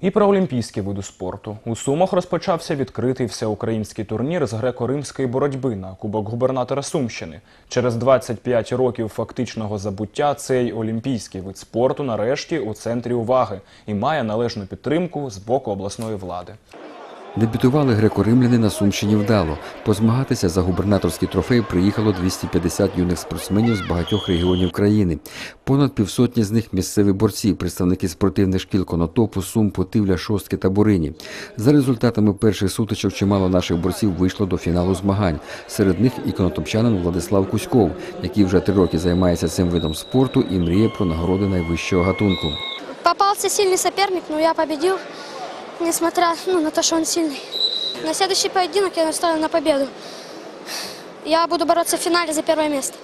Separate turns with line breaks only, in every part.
І про олімпійські види спорту. У Сумах розпочався відкритий всеукраїнський турнір з греко-римської боротьби на Кубок губернатора Сумщини. Через 25 років фактичного забуття цей олімпійський вид спорту нарешті у центрі уваги і має належну підтримку з боку обласної влади.
Дебютували греко-римляни на Сумщині вдало. Позмагатися за губернаторський трофей приїхало 250 юних спортсменів з багатьох регіонів країни. Понад півсотні з них місцеві борці, представники спортивних шкіл Конотопу, Сум, Потивля, Шостки та Бурині. За результатами перших сутичок чимало наших борців вийшло до фіналу змагань. Серед них і конотопчанин Владислав Кузьков, який вже три роки займається цим видом спорту і мріє про нагороди найвищого гатунку.
Попался сильный соперник, но я победил, несмотря ну, на то, что он сильный. На следующий поединок я настроен на победу. Я буду бороться в финале за первое место.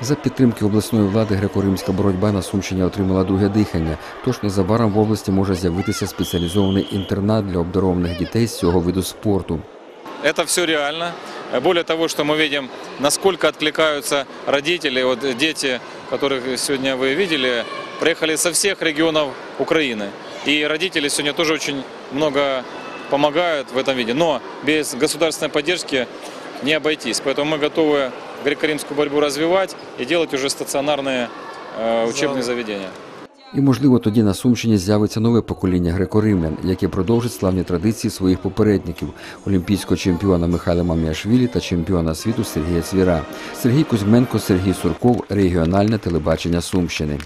За підтримки обласної влади греко-римська боротьба на Сумщині отримала друге дихання. Тож незабаром в області може з'явитися спеціалізований інтернат для обдарованих дітей з цього виду спорту.
Это все реально. Более того, что мы видим, насколько откликаются родители, вот дети, которых сегодня вы видели, приехали со всех регионов Украины. И родители сегодня тоже очень много помогают в этом виде. Но без государственной поддержки не обойтись. Поэтому мы готовы греко-римскую борьбу развивать и делать уже стационарные э, учебные заведения.
І, можливо, тоді на Сумщині з'явиться нове покоління греко-римлян, яке продовжить славні традиції своїх попередників олімпійського чемпіона Михайла Маміашвілі та чемпіона світу Сергія Цвіра. Сергій Кузьменко, Сергій Сурков, регіональне телебачення Сумщини.